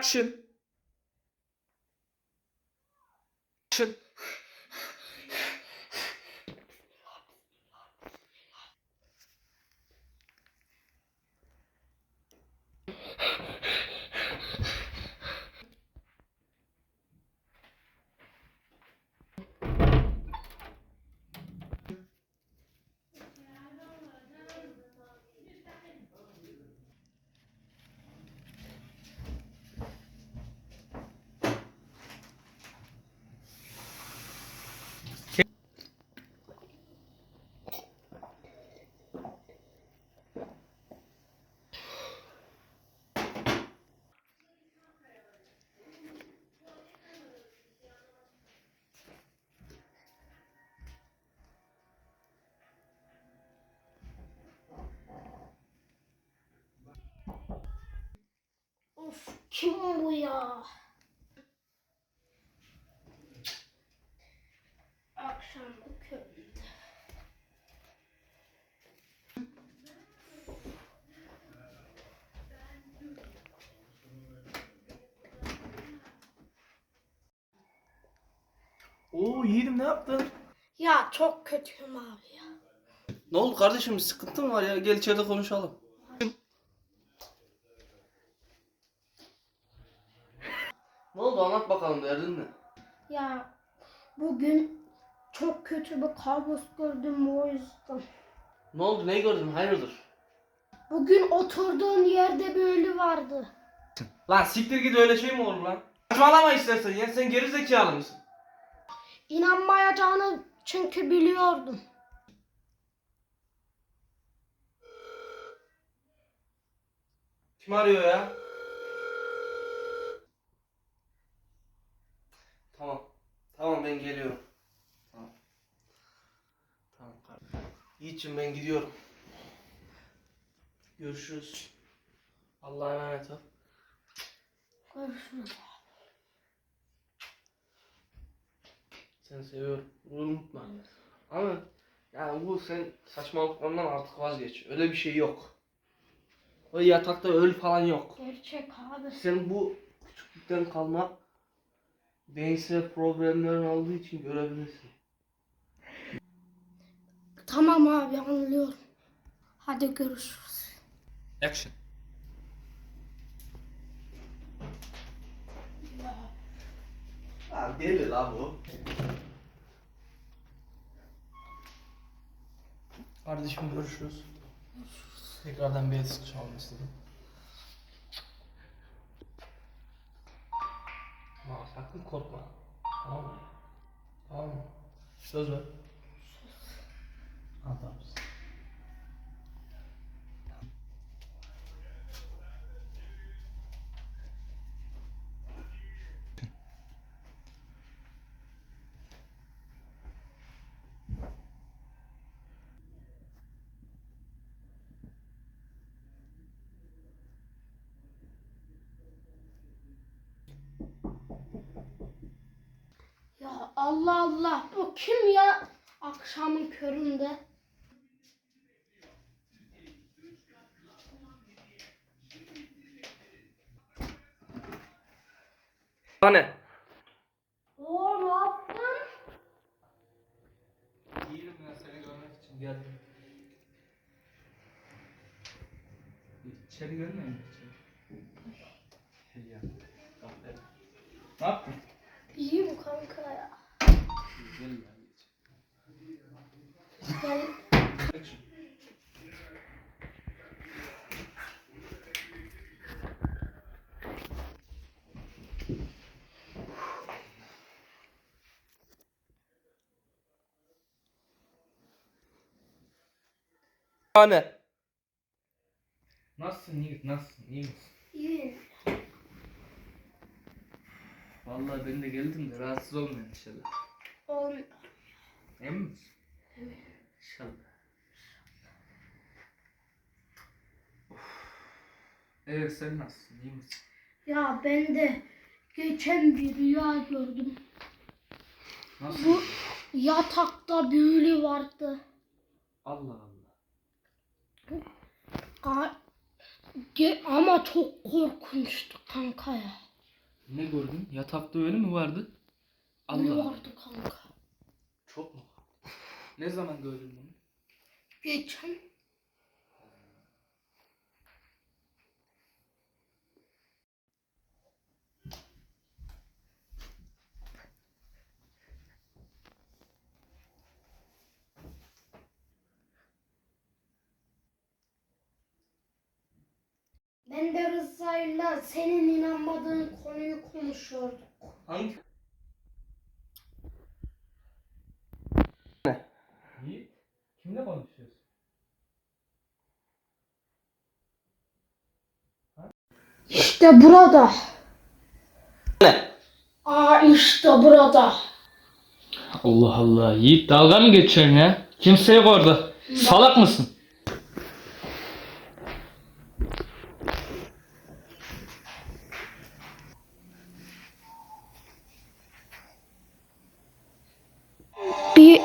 Action. Action. Of kim bu ya? Akşam bu köründe. Oo yiğidim ne yaptın? Ya çok kötüyüm abi ya. Ne oldu kardeşim bir sıkıntı mı var ya? Gel içeride konuşalım. Ne oldu anlat bakalım derdin ne? Ya bugün çok kötü bir kabus gördüm o yüzden. Ne oldu ne gördün hayırdır? Bugün oturduğun yerde bir ölü vardı. Lan siktir git öyle şey mi olur lan? Saçmalama istersen ya sen geri zekalı mısın? İnanmayacağını çünkü biliyordum. Kim arıyor ya? Tamam. Tamam ben geliyorum. Tamam. Tamam kardeşim. Yiğit'cim ben gidiyorum. Görüşürüz. Allah'a emanet ol. Görüşürüz. Seni seviyorum. Bunu unutma. Ama yani bu sen saçmalıklarından artık vazgeç. Öyle bir şey yok. O yatakta öl falan yok. Gerçek abi. Sen bu küçüklükten kalma beyinsel problemlerin olduğu için görebilirsin. Tamam abi anlıyorum. Hadi görüşürüz. Action. Ha deli la bu. Kardeşim görüşürüz. Tekrardan bir el sıkışalım istedim. Sakın korkma. Tamam mı? Tamam mı? Söz ver. Adamsın. Ya Allah Allah bu kim ya akşamın köründe? Anne. Oo ne yaptın? İyiyim ben seni görmek için geldim. İçeri görmeyin içeri. Ya. Aferin. Ne yaptın? İyiyim kanka ya. Gel ya. Gel. Anne. Nasılsın Yiğit? Nasılsın? İyi misin? İyiyim. Vallahi ben de geldim de rahatsız olmayın inşallah. Oğlum, Emin misin? İnşallah. Evet sen nasılsın? İyi misin? Ya ben de geçen bir rüya gördüm. Nasıl? Bu yatakta bir ölü vardı. Allah Allah. Ka- ama çok korkunçtu kanka ya. Ne gördün? Yatakta öyle mi vardı? Ne Allah. vardı kanka? Çok mu? Ne zaman gördün bunu? Geçen Ben de Rıza'yla senin inanmadığın konuyu konuşuyorduk. Hangi? Yiğit. Kimle konuşuyorsun? İşte burada. Ne? Aa işte burada. Allah Allah. Yiğit dalga mı geçiyorsun ya? Kimse yok orada. Salak mısın? Bir